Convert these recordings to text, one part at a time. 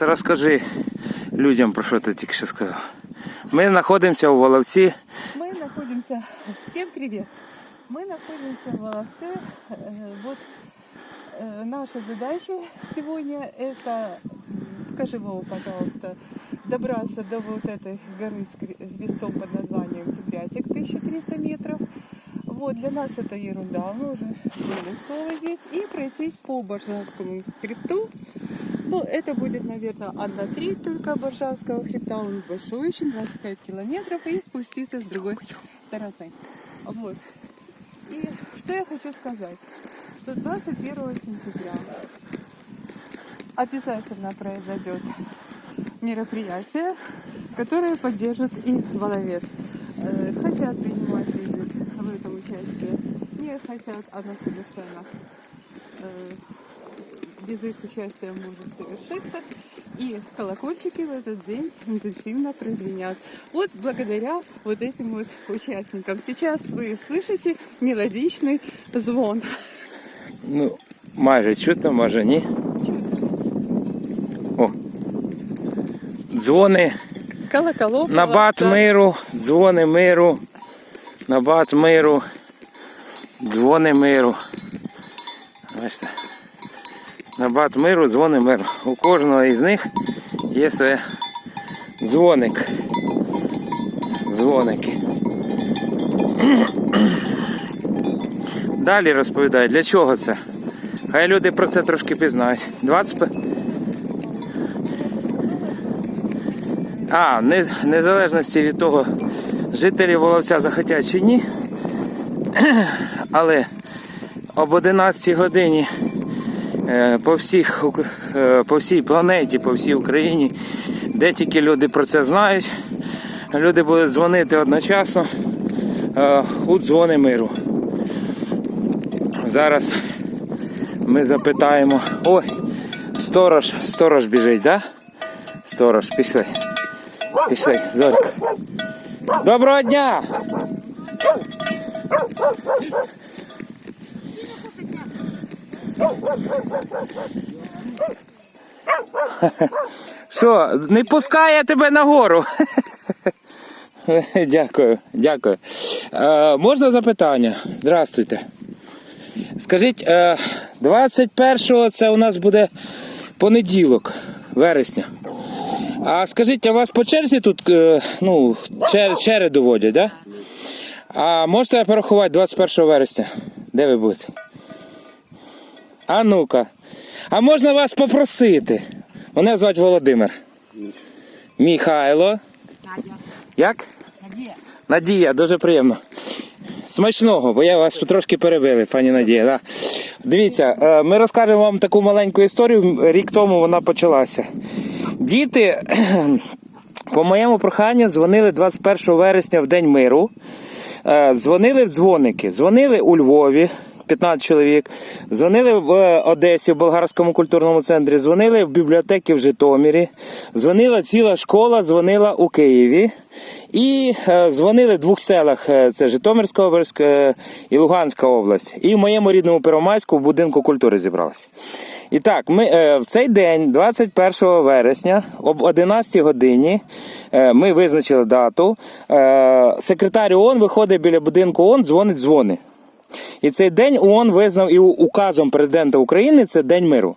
Розкажи людям про що ти тільки що сказав. Ми знаходимося у Воловці. Мы находимся... Всем привет! Мы находимся в Воловце. Э, Вот наша задача сегодня это, покажи Вова, пожалуйста, добраться до вот этой горы с кре- с крестом под названием Тигрятик, 1300 метров. Вот, для нас это ерунда, мы уже были с Вовой здесь. И пройтись по Боржавскому хребту. Ну, это будет, наверное, одна треть только Боржавского хребта. Он большой очень, 25 километров. И спуститься с другой стороны. Вот. И что я хочу сказать. Что 21 сентября обязательно произойдет мероприятие, которое поддержит и Воловец. Э, Хотят принимать в этом участие, не хотят, оно совершенно э, без их участия может совершиться. И колокольчики в этот день интенсивно прозвенят. Вот благодаря вот этим вот участникам. Сейчас вы слышите мелодичный звон. Ну, майже чутно, може ні. О. Дзвони Колоколов. на бат миру, дзвони миру. На бат миру. Дзвони миру. Бачите. На бат миру, дзвони миру. У кожного із них є своє дзвоник. Дзвоники. Далі розповідаю, для чого це? Хай люди про це трошки пізнають. 20... А, не, незалежності від того, жителі Воловця захотять чи ні. Але об 11 годині по, всіх, е, по всій планеті, по всій Україні, де тільки люди про це знають, люди будуть дзвонити одночасно е, у дзвони миру. Зараз ми запитаємо. Ой, сторож, сторож біжить, да? Сторож, пішли. Пішли, Зорик. Доброго дня! Що, не пускає тебе нагору? Дякую, дякую. Е, можна запитання? Здравствуйте. Скажіть, е, 21-го це у нас буде понеділок, вересня. А скажіть, а вас по черзі тут е, ну, чер, череду водять, да? А можете порахувати 21 вересня? Де ви будете? А ну-ка. А можна вас попросити? Мене звати Володимир. Михайло. Надя. Як? Надія. Надія, дуже приємно. Смачного, бо я вас трошки перебили, пані Надія. Да. Дивіться, е, ми розкажемо вам таку маленьку історію. Рік тому вона почалася. Діти, по моєму проханню, дзвонили 21 вересня в День миру. Е, Дзвонили в дзвоники. Дзвонили у Львові. 15 чоловік, дзвонили в е, Одесі в болгарському культурному центрі, дзвонили в бібліотеки в Житомирі, дзвонила ціла школа, дзвонила у Києві. І е, дзвонили в двох селах: е, це Житомирська область і Луганська область. І в моєму рідному Первомайську в будинку культури зібралися. І так, ми в цей день, 21 вересня, об 11 годині, ми визначили дату. Секретар ООН виходить біля будинку ООН, дзвонить дзвони. І цей день ООН визнав і указом президента України це День миру.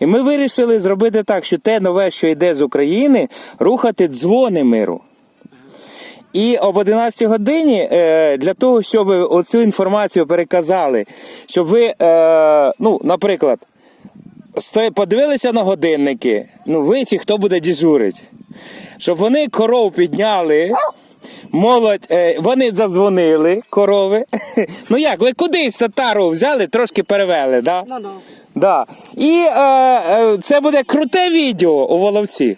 І ми вирішили зробити так, що те нове, що йде з України, рухати дзвони миру. І об 11 годині е, для того, щоб оцю інформацію переказали, щоб ви, е, ну, наприклад, подивилися на годинники, ну ви ці, хто буде дежурить, щоб вони коров підняли. Молодь, е, вони задзвонили, корови. Ну як, ви кудись татару взяли, трошки перевели, да? Ну, ну. Да. І е, е, це буде круте відео у Воловці.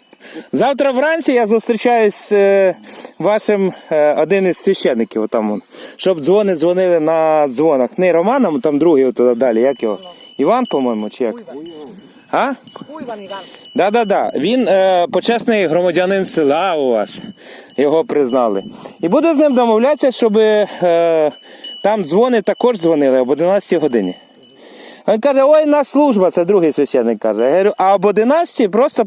Завтра вранці я зустрічаюсь з е, вашим е, один із священників, отам, он, щоб дзвони дзвонили на дзвонах. Не Романом, там другий туди далі. Як його? Іван, по-моєму, чи як? А? Да, да, да. Він е, почесний громадянин села у вас. Його признали. І буду з ним домовлятися, щоб е, там дзвони також дзвонили об 11 годині. Він каже, ой, на служба, це другий священник каже. Я говорю, а об 11 просто